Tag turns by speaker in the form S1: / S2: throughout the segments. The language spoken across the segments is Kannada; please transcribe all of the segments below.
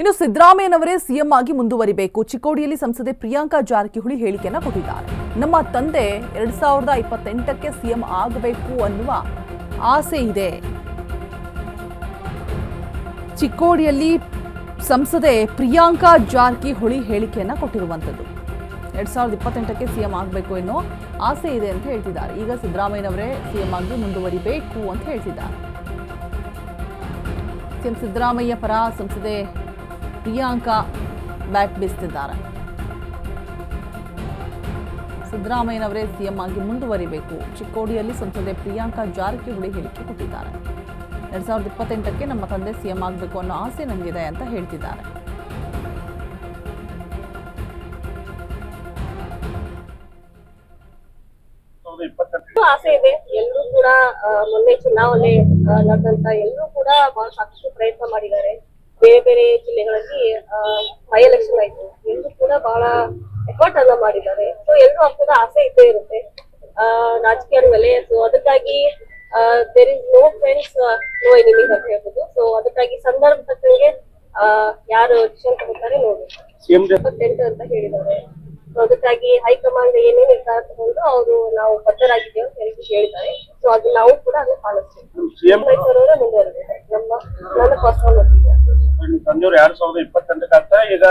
S1: ಇನ್ನು ಸಿದ್ದರಾಮಯ್ಯನವರೇ ಸಿಎಂ ಆಗಿ ಮುಂದುವರಿಬೇಕು. ಚಿಕ್ಕೋಡಿಯಲ್ಲಿ ಸಂಸದೆ ಪ್ರಿಯಾಂಕಾ ಜಾರಕಿಹೊಳಿ ಹೇಳಿಕೆಯನ್ನ ಕೊಟ್ಟಿದ್ದಾರೆ. ನಮ್ಮ ತಂದೆ ಎರಡ್ ಸಾವಿರದ ಇಪ್ಪತ್ತೆಂಟಕ್ಕೆ ಸಿಎಂ ಆಗಬೇಕು ಅನ್ನುವ ಆಸೆ ಇದೆ. ಚಿಕ್ಕೋಡಿಯಲ್ಲಿ ಸಂಸದೆ ಪ್ರಿಯಾಂಕಾ ಜಾರಕಿಹೊಳಿ ಹೇಳಿಕೆಯನ್ನ ಕೊಟ್ಟಿರುವಂಥದ್ದು. ಎರಡ್ ಸಾವಿರದ ಇಪ್ಪತ್ತೆಂಟಕ್ಕೆ ಸಿಎಂ ಆಗಬೇಕು ಎನ್ನೋ ಆಸೆ ಇದೆ ಅಂತ ಹೇಳ್ತಿದ್ದಾರೆ. ಈಗ ಸಿದ್ದರಾಮಯ್ಯನವರೇ ಸಿಎಂ ಆಗಿ ಮುಂದುವರಿಬೇಕು ಅಂತ ಹೇಳ್ತಿದ್ದಾರೆ. ಸಿಎಂ ಸಿದ್ದರಾಮಯ್ಯ ಪರ ಸಂಸದೆ ಪ್ರಿಯಾಂಕಾ ಬ್ಯಾಟ್ ಬೀಸ್ತಿದ್ದಾರೆ. ಸಿದ್ದರಾಮಯ್ಯನವರೇ ಸಿಎಂ ಆಗಿ ಮುಂದುವರಿಬೇಕು. ಚಿಕ್ಕೋಡಿಯಲ್ಲಿ ಸಂಸದೆ ಪ್ರಿಯಾಂಕಾ ಜಾರಕಿಹೊಳಿ ಹೇಳಿಕೆ ಕೊಟ್ಟಿದ್ದಾರೆ. ಎರಡ್ ಸಾವಿರದ ಇಪ್ಪತ್ತೆಂಟಕ್ಕೆ ನಮ್ಮ ತಂದೆ ಸಿಎಂ ಆಗಬೇಕು ಅನ್ನೋ ಆಸೆ ನನಗಿದೆ ಅಂತ ಹೇಳ್ತಿದ್ದಾರೆ.
S2: ಆಸೆ ಇದೆ. ಎಲ್ಲರೂ ಕೂಡ ಮೊನ್ನೆ ಚುನಾವಣೆ ನಡೆದಂತ ಎಲ್ಲರೂ ಕೂಡ ಬಹಳ ಸಾಕಷ್ಟು ಪ್ರಯತ್ನ ಮಾಡಿದ್ದಾರೆ. ಬೇರೆ ಬೇರೆ ಜಿಲ್ಲೆಗಳಲ್ಲಿ ಬೈ ಎಲೆಕ್ಷನ್ ಆಯ್ತು. ಎಲ್ಲರೂ ಕೂಡ ಬಹಳ ಎಫರ್ಟ್ ಅನ್ನ ಮಾಡಿದ್ದಾರೆ. ಸೊ ಎಲ್ಲರೂ ಕೂಡ ಆಸೆ ಇದ್ದೇ ಇರುತ್ತೆ. ಆ, ರಾಜಕೀಯ ಮೇಲೆ. ಸೊ ಅದಕ್ಕಾಗಿ there is no friends no enemies ಅಂತ ಹೇಳ್ಬೋದು. ಸೊ ಅದಕ್ಕಾಗಿ ಸಂದರ್ಭ ತಕ್ಕಂಗೆ ಆ, ಯಾರು ಡಿಸಿಷನ್ ತಗೋತಾರೆ
S3: ನೋಡಿ.
S2: ಇಪ್ಪತ್ತೆಂಟು ಅಂತ ಹೇಳಿದ್ದಾರೆ. ಸೊ ಅದಕ್ಕಾಗಿ ಹೈಕಮಾಂಡ್ ಏನೇ ನಿರ್ಧಾರ ತಗೊಂಡು ಅವರು ನಾವು ಬದ್ಧರಾಗಿದ್ದೇವೆ ಅಂತ ಹೇಳಿ ಹೇಳಿದ್ದಾರೆ. ಸೊ ಅದು ನಾವು ಕೂಡ ಅದನ್ನ ಪಾಲಿಸ್ತೀವಿ ಮೈಸೂರವರೇ ಮುಂದುವರೆದಿದೆ ನಮ್ಮ ನನ್ನ ಪರ್ಸನಲ್
S3: ತಂದೆಯವರು ಎರಡ್ ಸಾವಿರದ ಇಪ್ಪತ್ತೆಂಟಕ್ಕೆ ಆಗ್ತಾ ಈಗ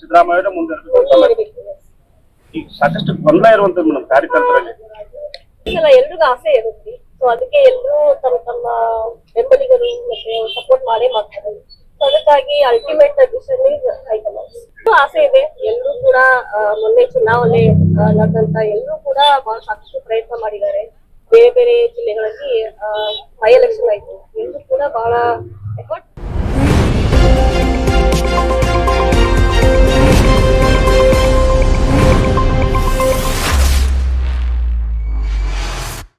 S3: ಸಿದ್ದರಾಮಯ್ಯ ಮುಂದೆ ಇರ್ಬೇಕು ಅಂತ ಅಲ್ಲ. ಈಗ ಸಾಕಷ್ಟು ಗೊಂದಲ ಇರುವಂತದ್ದು ಮೇಡಮ್ ಕಾರ್ಯಕರ್ತರಲ್ಲಿ.
S2: ಎಲ್ರಿಗೂ ಆಸೆ ಇರುತ್ತೆ. ಸೊ ಅದಕ್ಕೆ ಎಲ್ಲರೂ ತಮ್ಮ ತಮ್ಮ ಬೆಂಬಲಿಗರು ಮತ್ತೆ ಸಪೋರ್ಟ್ ಮಾಡೇ ಮಾಡ್ತಾರೆ. ಸೊ ಅದಕ್ಕಾಗಿ ಅಲ್ಟಿಮೇಟ್ ಡಿಸಿಷನ್ ಹೈಕಮಾಂಡ್. ಆಸೆ ಇದೆ. ಎಲ್ಲರೂ ಕೂಡ ಮೊನ್ನೆ ಚುನಾವಣೆ ನಡೆದಂತ ಎಲ್ಲರೂ ಕೂಡ ಬಹಳ ಸಾಕಷ್ಟು ಪ್ರಯತ್ನ ಮಾಡಿದ್ದಾರೆ. ಬೇರೆ ಬೇರೆ ಜಿಲ್ಲೆಗಳಲ್ಲಿ ಬೈ ಎಲೆಕ್ಷನ್ ಆಯ್ತು. ಎಲ್ಲರೂ ಕೂಡ ಬಹಳ ಎಫರ್ಟ್